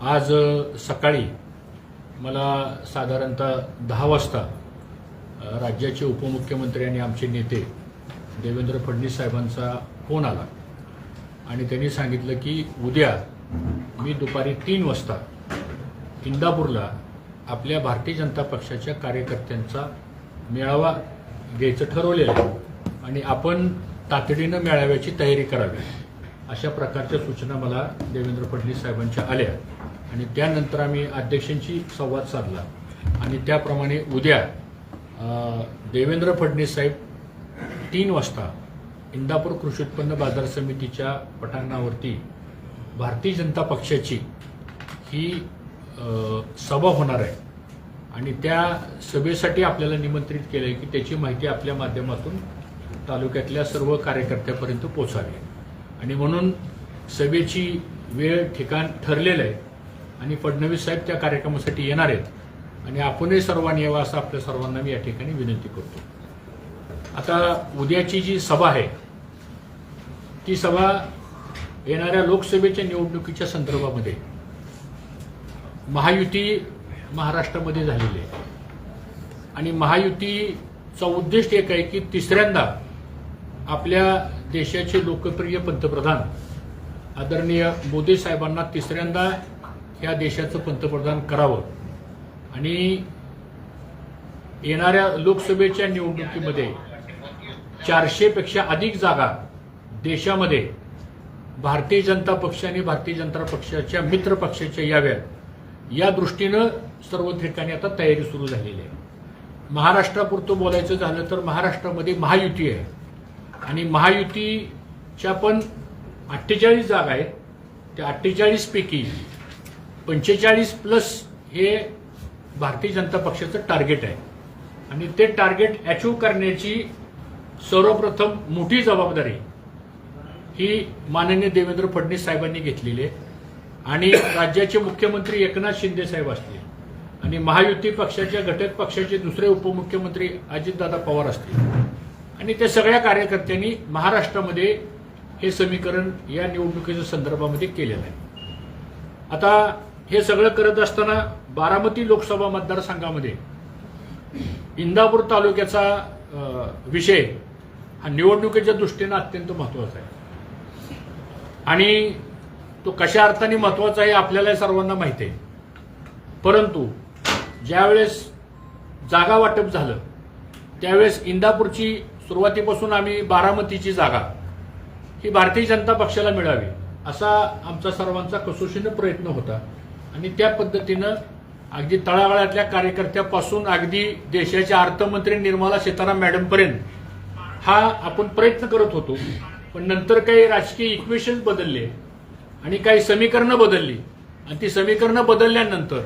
आज सकाळी मला साधारणतः दहा वाजता राज्याचे उपमुख्यमंत्री आणि आमचे नेते देवेंद्र फडणवीस साहेबांचा फोन आला. आणि त्यांनी सांगितलं की उद्या मी दुपारी तीन वाजता इंदापूरला आपल्या भारतीय जनता पक्षाच्या कार्यकर्त्यांचा मेळावा घ्यायचं ठरवलेलं आहे आणि आपण तातडीनं मेळाव्याची तयारी करावी. अशा प्रकारच्या सूचना मला देवेंद्र फडणवीस साहेबांच्या आल्या. आणि त्यानंतर आम्ही अध्यक्षांशी संवाद साधला. आणि त्याप्रमाणे उद्या देवेंद्र फडणवीस साहेब तीन वाजता इंदापूर कृषी उत्पन्न बाजार समितीच्या पटांगणावरती भारतीय जनता पक्षाची ही सभा होणार आहे. आणि त्या सभेसाठी आपल्याला निमंत्रित केलं आहे की त्याची माहिती आपल्या माध्यमातून तालुक्यातल्या सर्व कार्यकर्त्यापर्यंत पोचावी आणि म्हणून सभेची वेळ ठिकाण ठरलेलं आहे आणि फडणवीस साहेब त्या कार्यक्रमासाठी येणार आहेत. आणि आपणही सर्वांनी यावं असं आपल्या सर्वांना मी या ठिकाणी विनंती करतो. आता उद्याची जी सभा आहे ती सभा येणाऱ्या लोकसभेच्या निवडणुकीच्या संदर्भामध्ये महायुती महाराष्ट्रामध्ये झालेली आहे. आणि महायुतीचा उद्देश एक आहे की तिसऱ्यांदा आपल्या देशाचे लोकप्रिय पंतप्रधान आदरणीय मोदी साहेबांना तिसऱ्यांदा ह्या देशाचं पंतप्रधान करावं. आणि येणाऱ्या लोकसभेच्या निवडणुकीमध्ये चारशेपेक्षा अधिक जागा देशामध्ये भारतीय जनता पक्ष आणि भारतीय जनता पक्षाच्या मित्र पक्षाच्या याव्यात. या दृष्टीनं सर्व ठिकाणी आता तयारी सुरू झालेली आहे. महाराष्ट्रापुरतं बोलायचं झालं तर महाराष्ट्रामध्ये महायुती आहे. आणि महायुतीच्या पण अठ्ठेचाळीस जागा आहेत. त्या अठ्ठेचाळीसपैकी पंचेचाळीस प्लस हे भारतीय जनता पक्षाचं टार्गेट आहे. आणि ते टार्गेट अचीव करण्याची सर्वप्रथम मोठी जबाबदारी ही माननीय देवेंद्र फडणवीस साहेबांनी घेतलेली आहे. आणि राज्याचे मुख्यमंत्री एकनाथ शिंदे साहेब असतील आणि महायुती पक्षाच्या घटक पक्षाचे दुसरे उपमुख्यमंत्री अजितदादा पवार असतील. आणि त्या सगळ्या कार्यकर्त्यांनी महाराष्ट्रामध्ये हे समीकरण या निवडणुकीच्या संदर्भामध्ये केलेलं आहे. आता हे सगळं करत असताना बारामती लोकसभा मतदारसंघामध्ये इंदापूर तालुक्याचा विषय हा निवडणुकीच्या दृष्टीनं अत्यंत महत्त्वाचा आहे. आणि तो कशा अर्थाने महत्त्वाचा आहे आपल्याला सर्वांना माहिती आहे. परंतु ज्यावेळेस जागा वाटप झालं त्यावेळेस इंदापूरची सुरुवातीपासून आम्ही बारामतीची जागा ही भारतीय जनता पक्षाला मिळावी असा आमचा सर्वांचा कसोशीनं प्रयत्न होता. आणि त्या पद्धतीनं अगदी तळागाळातल्या कार्यकर्त्यापासून अगदी देशाच्या अर्थमंत्री निर्मला सीताराम मॅडमपर्यंत हा आपण प्रयत्न करत होतो. पण नंतर काही राजकीय इक्वेशन्स बदलले आणि काही समीकरणं बदलली. आणि ती समीकरणं बदलल्यानंतर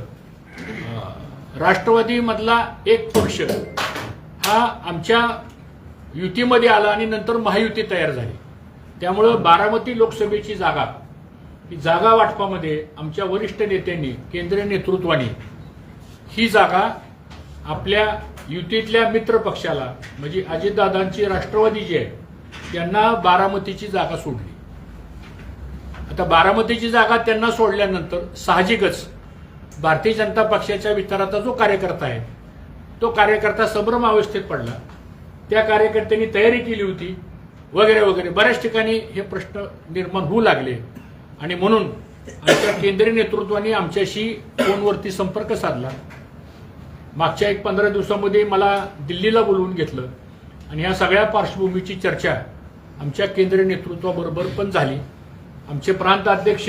राष्ट्रवादीमधला एक पक्ष हा आमच्या युतीमध्ये आला आणि नंतर महायुती तयार झाली. त्यामुळं बारामती लोकसभेची जागा ही जागा वाटपामध्ये आमच्या वरिष्ठ नेत्यांनी केंद्रीय नेतृत्वाने ही जागा आपल्या युतीतल्या मित्र पक्षाला म्हणजे अजितदादांची राष्ट्रवादी जी आहे त्यांना बारामतीची जागा सोडली. आता बारामतीची जागा त्यांना सोडल्यानंतर साहजिकच भारतीय जनता पक्षाच्या विचाराचा जो कार्यकर्ता आहे तो कार्यकर्ता संभ्रम अवस्थेत पडला. त्या कार्यकर्त्यांनी तयारी केली होती वगैरे वगैरे. बऱ्याच ठिकाणी हे प्रश्न निर्माण होऊ लागले. आणि म्हणून आमच्या केंद्रीय नेतृत्वाने आमच्याशी फोनवरती संपर्क साधला. मागच्या एक पंधरा दिवसामध्ये मला दिल्लीला बोलवून घेतलं. आणि या सगळ्या पार्श्वभूमीची चर्चा आमच्या केंद्रीय नेतृत्वाबरोबर पण झाली. आमचे प्रांत अध्यक्ष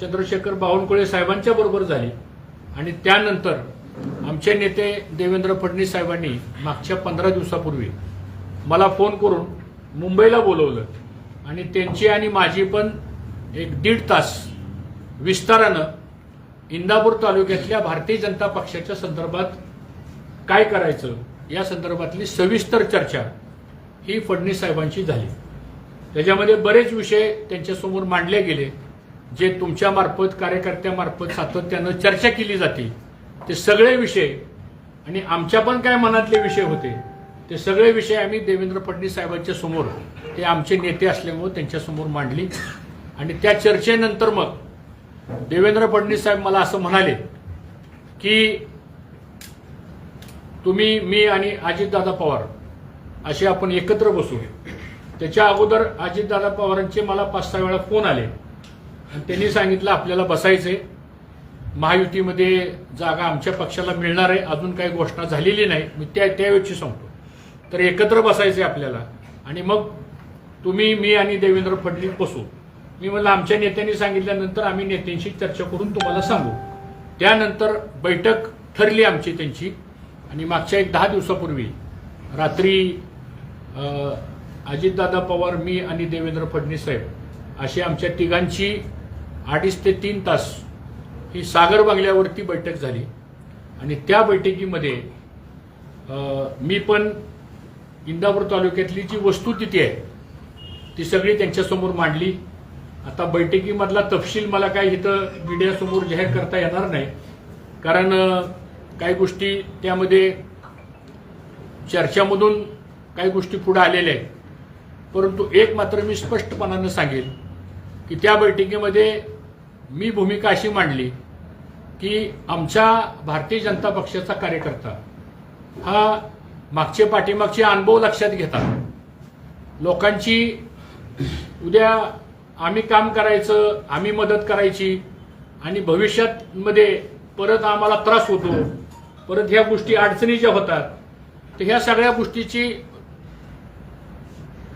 चंद्रशेखर बावनकुळे साहेबांच्या बरोबर झाले. आणि त्यानंतर आमचे नेते देवेंद्र फडणवीस साहेबांनी मागच्या पंधरा दिवसापूर्वी मला फोन करून मुंबईला बोलवलं. आणि त्यांची आणि माझी पण एक दीड तास विस्तारानं इंदापूर तालुक्यातल्या भारतीय जनता पक्षाच्या संदर्भात काय करायचं या संदर्भातली सविस्तर चर्चा ही फडणवीस साहेबांची झाली. त्याच्यामध्ये बरेच विषय त्यांच्यासमोर मांडले गेले जे तुमच्यामार्फत कार्यकर्त्यामार्फत सातत्यानं चर्चा केली जाते. ते सगळे विषय आणि आमच्या पण काय मनातले विषय होते ते सगळे विषय आम्ही देवेंद्र फडणवीस साहेबांच्या समोर ते आमचे नेते असल्यामुळे त्यांच्यासमोर मांडली. आणि त्या चर्चेनंतर मग देवेंद्र फडणवीस साहेब मला असं म्हणाले की तुम्ही मी आणि अजितदादा पवार असे आपण एकत्र बसू त्याच्या अगोदर अजितदादा पवारांचे मला पाच सहा वेळा फोन आले. आणि त्यांनी सांगितलं आपल्याला बसायचंय. महायुतीमध्ये जागा आमच्या पक्षाला मिळणार आहे अजून काही घोषणा झालेली नाही. मी त्या त्यावेळची सांगतो. तर एकत्र बसायचे आपल्याला. आणि मग तुम्ही मी आणि देवेंद्र फडणवीस बसू. मी म्हणलं आमच्या नेत्यांनी सांगितल्यानंतर आम्ही नेत्यांशी चर्चा करून तुम्हाला सांगू. त्यानंतर बैठक ठरली आमची त्यांची. आणि मागच्या एक दहा दिवसापूर्वी रात्री अजितदादा पवार मी आणि देवेंद्र फडणवीस साहेब अशी आमच्या तिघांची अडीच ते तीन तास ही सागर बंगल्यावरती बैठक झाली. आणि त्या बैठकीमध्ये मी पण इंदापूर तालुक्यातली जी वस्तुस्थिती आहे ती सगळी त्यांच्यासमोर मांडली. आता बैठकीमधला तपशील मला काय इथं मीडियासमोर जाहीर करता येणार नाही. कारण काही गोष्टी त्यामध्ये चर्चामधून काही गोष्टी पुढे आलेल्या आहेत. परंतु एक मात्र मी स्पष्टपणानं सांगेन की त्या बैठकीमध्ये मी भूमिका अशी मांडली की आमच्या भारतीय जनता पक्षाचा कार्यकर्ता हा मागचे पाठीमागचे अनुभव लक्षात घेता. लोकांची उद्या आम्ही काम करायचं आम्ही मदत करायची आणि भविष्यात मध्ये परत आम्हाला त्रास होतो परत ह्या गोष्टी अडचणी ज्या होतात तर ह्या सगळ्या गोष्टीची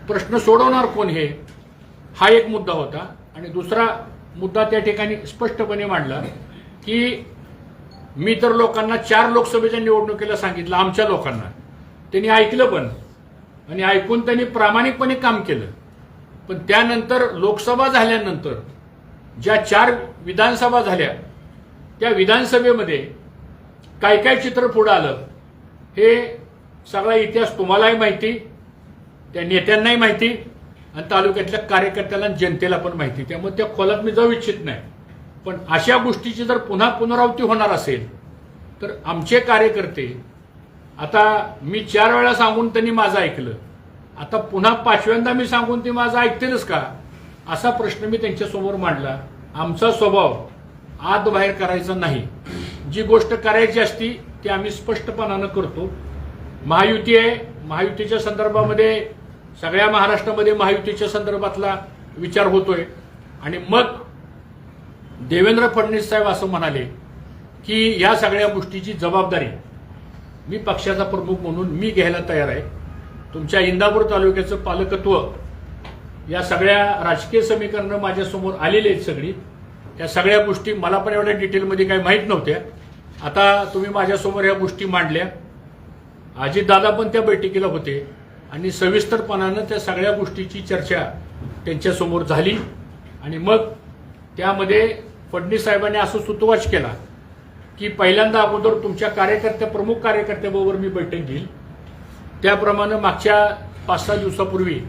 प्रश्न सोडवणार कोण हे? हा एक मुद्दा होता. आणि दुसरा मुद्दा त्या ठिकाणी स्पष्टपणे मांडला की मी तर लोकांना चार लोकसभेच्या निवडणुकीला सांगितलं आमच्या लोकांना. त्यांनी ऐकलं पण आणि ऐकून त्यांनी प्रामाणिकपणे काम केलं. पण त्यानंतर लोकसभा झाल्यानंतर ज्या चार विधानसभा झाल्या त्या विधानसभेमध्ये काय काय चित्र पुढं आलं हे सगळा इतिहास तुम्हालाही माहिती त्या नेत्यांनाही माहिती आणि तालुक्यातल्या कार्यकर्त्याला जनतेला पण माहिती त्यामुळे त्या खोलात मी जाऊ इच्छित नाही. पण अशा गोष्टीची जर पुन्हा पुनरावृत्ती होणार असेल तर आमचे कार्यकर्ते आता मी चार वेळा सांगून त्यांनी माझं ऐकलं. आता पुन्हा पाचव्यांदा मी सांगून ते माझं ऐकतीलच का? असा प्रश्न मी त्यांच्यासमोर मांडला. आमचा स्वभाव आत बाहेर करायचा नाही. जी गोष्ट करायची असती ती आम्ही स्पष्टपणानं करतो. महायुती आहे. महायुतीच्या संदर्भामध्ये सगळ्या महाराष्ट्रामध्ये महायुतीच्या संदर्भातला विचार होतोय. आणि मग देवेंद्र फडणवीस साहेब असं म्हणाले की या सगळ्या गोष्टीची जबाबदारी मी पक्षाचा प्रमुख म्हणून मी घ्यायला तयार आहे. तुमच्या इंदापूर तालुक्याचं पालकत्व या सगळ्या राजकीय समीकरणं माझ्यासमोर आलेली आहेत सगळी. त्या सगळ्या गोष्टी मला पण एवढ्या डिटेलमध्ये काही माहीत नव्हत्या. आता तुम्ही माझ्यासमोर या गोष्टी मांडल्या. अजितदादा पण त्या बैठकीला होते. आणि सविस्तरपणानं त्या सगळ्या गोष्टीची चर्चा त्यांच्यासमोर झाली. आणि मग त्यामध्ये फडणवीस साहेबांनी असं सुतवाच केला की पहिल्यांदा अगोदर तुमच्या कार्यकर्त्या प्रमुख कार्यकर्त्याबरोबर मी बैठक घेईल. त्याप्रमाणे मागच्या पाच सहा दिवसापूर्वी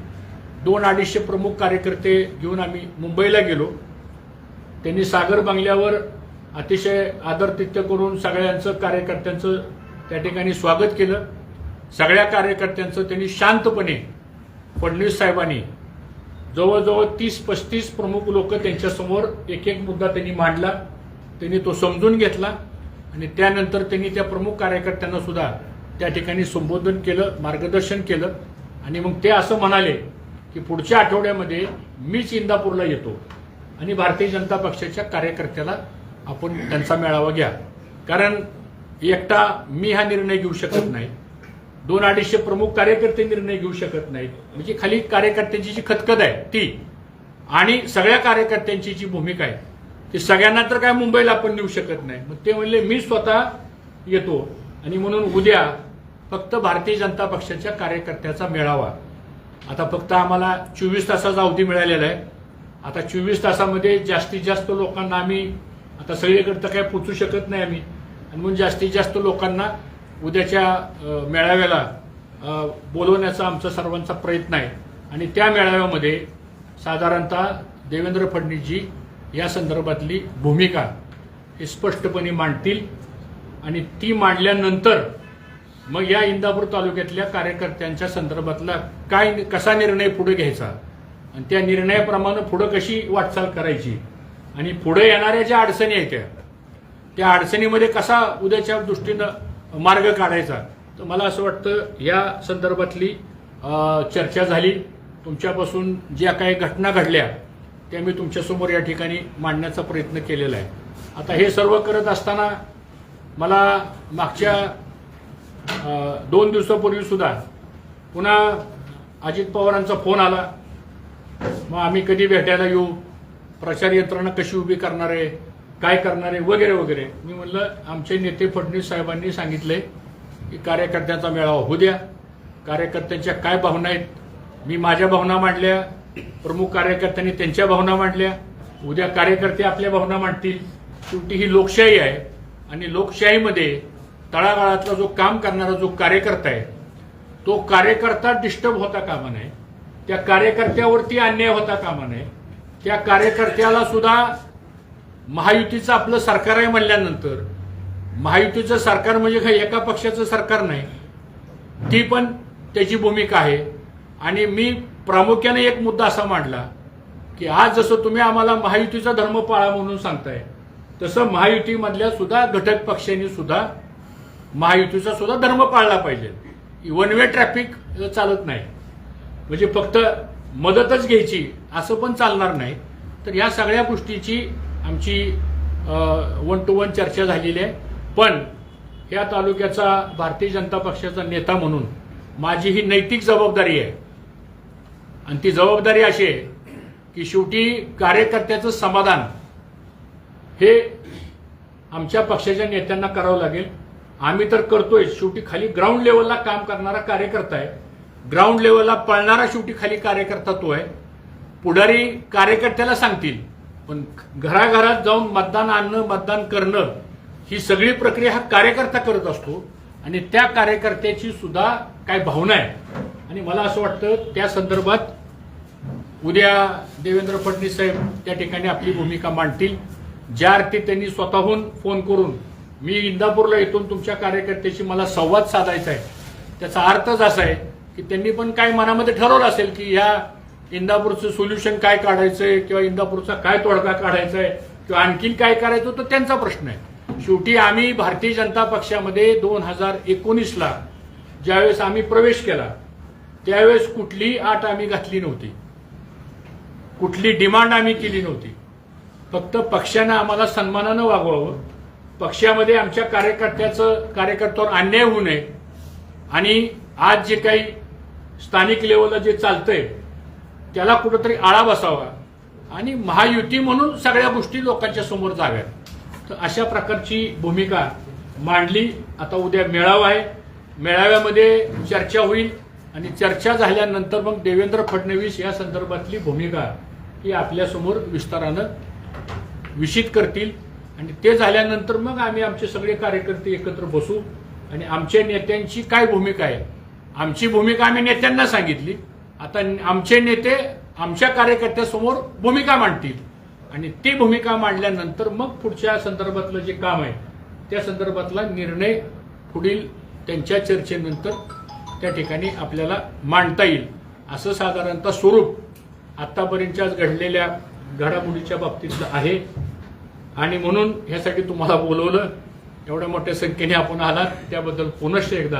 दोन अडीचशे प्रमुख कार्यकर्ते घेऊन आम्ही मुंबईला गेलो. त्यांनी सागर बंगल्यावर अतिशय आदरतिथ्य करून सगळ्यांचं कार्यकर्त्यांचं त्या ठिकाणी स्वागत केलं. सगळ्या कार्यकर्त्यांचं त्यांनी शांतपणे फडणवीस साहेबांनी जवळजवळ तीस पस्तीस प्रमुख लोक त्यांच्यासमोर एक एक मुद्दा त्यांनी मांडला. त्यांनी तो समजून घेतला आणि त्यानंतर त्यांनी त्या प्रमुख कार्यकर्त्यांना सुद्धा त्या ठिकाणी संबोधन केलं मार्गदर्शन केलं. आणि मग ते असं म्हणाले की पुढच्या आठवड्यामध्ये मीच इंदापूरला येतो आणि भारतीय जनता पक्षाच्या कार्यकर्त्याला आपण त्यांचा मेळावा घ्या. कारण एकटा मी हा निर्णय घेऊ शकत नाही. दोन अडीचशे प्रमुख कार्यकर्ते निर्णय घेऊ शकत नाहीत. म्हणजे खाली कार्यकर्त्यांची जी खतखत आहे ती. आणि सगळ्या कार्यकर्त्यांची जी भूमिका आहे ती सगळ्यांना तर काय मुंबईला आपण नेऊ शकत नाही. मग ते म्हणले मी स्वतः येतो आणि म्हणून उद्या फक्त भारतीय जनता पक्षाच्या कार्यकर्त्याचा मेळावा. आता फक्त आम्हाला चोवीस तासाचा अवधी मिळालेला आहे. आता चोवीस तासामध्ये जास्तीत जास्त लोकांना आम्ही आता सगळीकडे तर काय पोचू शकत नाही आम्ही. आणि म्हणून जास्तीत जास्त लोकांना उद्याच्या मेळाव्याला बोलवण्याचा आमचा सर्वांचा प्रयत्न आहे. आणि त्या मेळाव्यामध्ये साधारणतः देवेंद्र फडणवीसजी या संदर्भातली भूमिका हे स्पष्टपणे मांडतील. आणि ती मांडल्यानंतर मग या इंदापूर तालुक्यातल्या कार्यकर्त्यांच्या संदर्भातला काय कसा निर्णय पुढे घ्यायचा? आणि त्या निर्णयाप्रमाणे पुढं कशी वाटचाल करायची? आणि पुढे येणाऱ्या ज्या अडचणी आहेत त्या त्या अडचणीमध्ये कसा उद्याच्या दृष्टीनं मार्ग काढायचा. तर मला असं वाटतं या संदर्भातली चर्चा झाली. तुमच्यापासून ज्या काही घटना घडल्या त्या मी तुमच्यासमोर या ठिकाणी मांडण्याचा प्रयत्न केलेला आहे. आता हे सर्व करत असताना मला मागच्या दोन दिवसापूर्वी सुद्धा पुन्हा अजित पवारांचा फोन आला. मग आम्ही कधी भेटायला येऊ? प्रचार यंत्रणा कशी उभी करणार आहे? काय करणार आहे वगैरे वगैरे. मी म्हणलं आमचे नेते फडणवीस साहेबांनी सांगितले की कार्यकर्त्याचा मेळावा होऊ द्या. कार्यकर्त्यांच्या काय भावना आहेत? मी माझ्या भावना मांडल्या. प्रमुख कार्यकर्त्यांनी त्यांच्या भावना मांडल्या. उद्या कार्यकर्ते आपल्या भावना मांडतील. शेवटी ही लोकशाही आहे आणि लोकशाहीमध्ये तळागाळातला जो काम करणारा जो कार्यकर्ता आहे तो कार्यकर्ता डिस्टर्ब होता कामा नये. त्या कार्यकर्त्यावरती अन्याय होता कामा नये. त्या कार्यकर्त्याला सुद्धा महायुतीचं आपलं सरकार आहे म्हणल्यानंतर महायुतीचं सरकार म्हणजे काही एका पक्षाचं सरकार नाही. ती पण त्याची भूमिका आहे. आणि मी प्रामुख्याने एक मुद्दा असा मांडला की आज जसं तुम्ही आम्हाला महायुतीचा धर्म पाळा म्हणून सांगताय तसं महायुतीमधल्या सुद्धा घटक पक्षांनी सुद्धा महायुतीचा सुद्धा धर्म पाळला पाहिजे. वन वे ट्रॅफिक चालत नाही. म्हणजे फक्त मदतच घ्यायची असं पण चालणार नाही. तर या सगळ्या गोष्टीची आमची वन टू वन चर्चा झालेली आहे. पण या तालुक्याचा भारतीय जनता पक्षाचा नेता म्हणून माझी ही नैतिक जबाबदारी आहे. आणि ती जबाबदारी अशी आहे की शेवटी कार्यकर्त्याचं समाधान हे आमच्या पक्षाच्या नेत्यांना करावं लागेल. आम्ही तर करतोय शेवटी खाली ग्राउंड लेवलला काम करणारा कार्यकर्ता आहे. ग्राउंड लेवलला पळणारा शेवटी खाली कार्यकर्ता तो आहे. पुढारी कार्यकर्त्याला सांगतील पण घराघरात जाऊन मतदान आणणं मतदान करणं ही सगळी प्रक्रिया हा कार्यकर्ता करत असतो आणि त्या कार्यकर्त्याची सुद्धा काय भावना आहे. आणि मला असं वाटतं त्या संदर्भात उद्या देवेंद्र फडणवीस साहेब त्या ठिकाणी आपली भूमिका मांडतील. ज्या अर्थी त्यांनी स्वतःहून फोन करून मी इंदापूरला येथून तुमच्या कार्यकर्त्याशी मला संवाद साधायचा आहे. त्याचा अर्थच असा आहे की त्यांनी पण काय मनामध्ये ठरवलं असेल की ह्या इंदापूरचं सोल्युशन काय काढायचंय किंवा इंदापूरचा काय तोडगा काढायचा आहे किंवा आणखीन काय करायचं तो त्यांचा प्रश्न आहे. शेवटी आम्ही भारतीय जनता पक्षामध्ये दोन हजार एकोणीसला ज्यावेळेस आम्ही प्रवेश केला त्यावेळेस कुठलीही आट आम्ही घातली नव्हती. कुठली डिमांड आम्ही केली नव्हती. फक्त पक्षानं आम्हाला सन्मानानं वागवावं. पक्षामध्ये आमच्या कार्यकर्त्याचं कार्यकर्त्यावर अन्याय होऊ नये. आणि आज जे काही स्थानिक लेवलला जे चालतंय त्याला कुठंतरी आळा बसावा. आणि महायुती म्हणून सगळ्या गोष्टी लोकांच्या समोर जाव्यात. तर अशा प्रकारची भूमिका मांडली. आता उद्या मेळावा आहे. मेळाव्यामध्ये चर्चा होईल. आणि चर्चा झाल्यानंतर मग देवेंद्र फडणवीस या संदर्भातली भूमिका ही आपल्यासमोर विस्तारानं विषित करतील. आणि ते झाल्यानंतर मग आम्ही आमचे सगळे कार्यकर्ते एकत्र बसू. आणि आमच्या नेत्यांची काय भूमिका आहे? आमची भूमिका आम्ही नेत्यांना सांगितली. आता आमचे नेते आमच्या कार्यकर्त्यासमोर भूमिका मांडतील. आणि ती भूमिका मांडल्यानंतर मग पुढच्या संदर्भातलं जे काम आहे त्या संदर्भातला निर्णय पुढील त्यांच्या चर्चेनंतर त्या ठिकाणी आपल्याला मांडता येईल. असं साधारणतः स्वरूप आतापर्यंतच्याच घडलेल्या घडामोडीच्या बाबतीतलं आहे. आणि म्हणून ह्यासाठी तुम्हाला बोलवलं एवढ्या मोठ्या संख्येने आपण आलात त्याबद्दल पुनश्च एकदा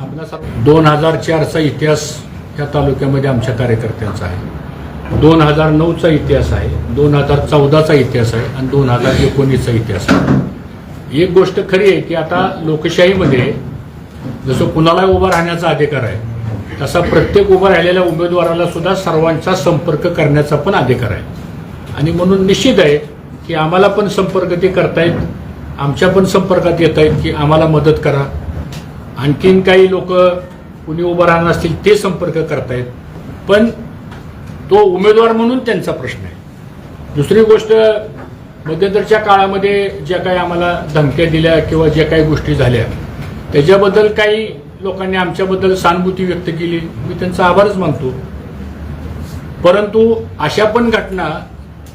आपला दोन हजार चारचा इतिहास या तालुक्यामध्ये आमच्या कार्यकर्त्यांचा आहे. दोन हजार नऊचा इतिहास आहे दोन हजार चौदाचा इतिहास आहे आणि दोन हजार एकोणीसचा इतिहास आहे. एक गोष्ट खरी आहे की आता लोकशाहीमध्ये जसं कुणाला उभं राहण्याचा अधिकार आहे तसा प्रत्येक उभा राहिलेल्या उमेदवाराला सुद्धा सर्वांचा संपर्क करण्याचा पण अधिकार आहे. आणि म्हणून निश्चित आहे की आम्हाला पण संपर्क ते करतायत आमच्या पण संपर्कात येत आहेत की आम्हाला मदत करा. आणखीन काही लोक कुणी उभं राहणार असतील ते संपर्क करतायत. पण तो उमेदवार म्हणून त्यांचा प्रश्न आहे. दुसरी गोष्ट मध्यंतरच्या काळामध्ये ज्या काही आम्हाला धमक्या दिल्या किंवा ज्या काही गोष्टी झाल्या त्याच्याबद्दल काही लोकांनी आमच्याबद्दल सहानुभूती व्यक्त केली. मी त्यांचा आभारच मानतो. परंतु अशा पण घटना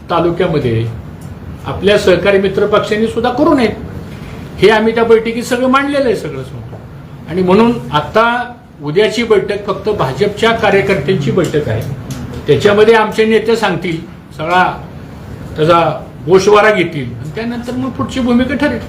तालुक्यामध्ये आपल्या सहकारी मित्र पक्षांनी सुद्धा करू नयेत. हे आम्ही त्या बैठकीत सगळं मांडलेलं आहे सगळं सांगतो आणि म्हणून आता उद्याची बैठक फक्त भाजपच्या कार्यकर्त्यांची बैठक आहे. त्याच्यामध्ये आमचे नेते सांगतील सगळा त्याचा गोषवारा घेतील आणि त्यानंतर मग पुढची भूमिका ठरेल.